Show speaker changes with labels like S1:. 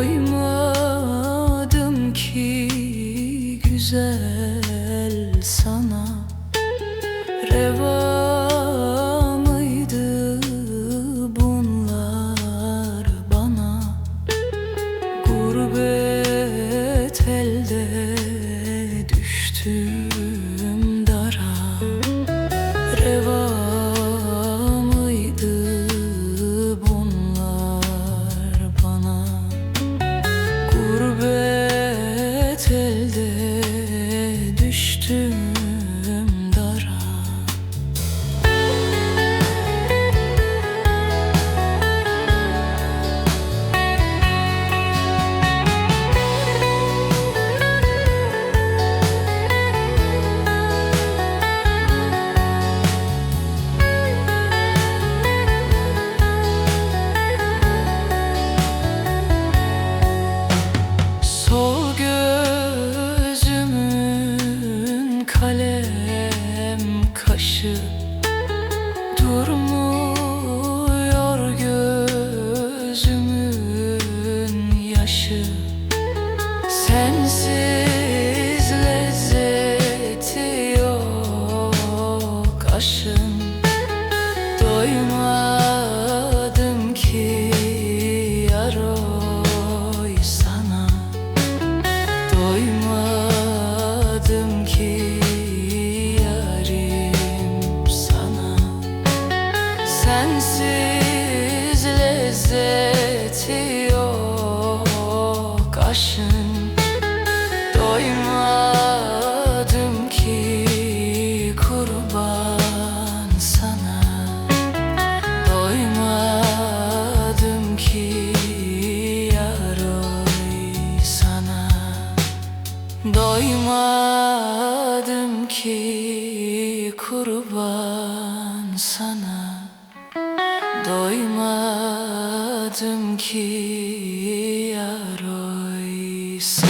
S1: Doymadım ki güzel sana. Reva mıydı bunlar bana? Gurbet elde düştüm Sensiz lezzeti yok aşın. Doymadım ki kurban sana. Doymadım ki yaroy sana. Doymadım ki kurban sana Doymadım ki yar oysa.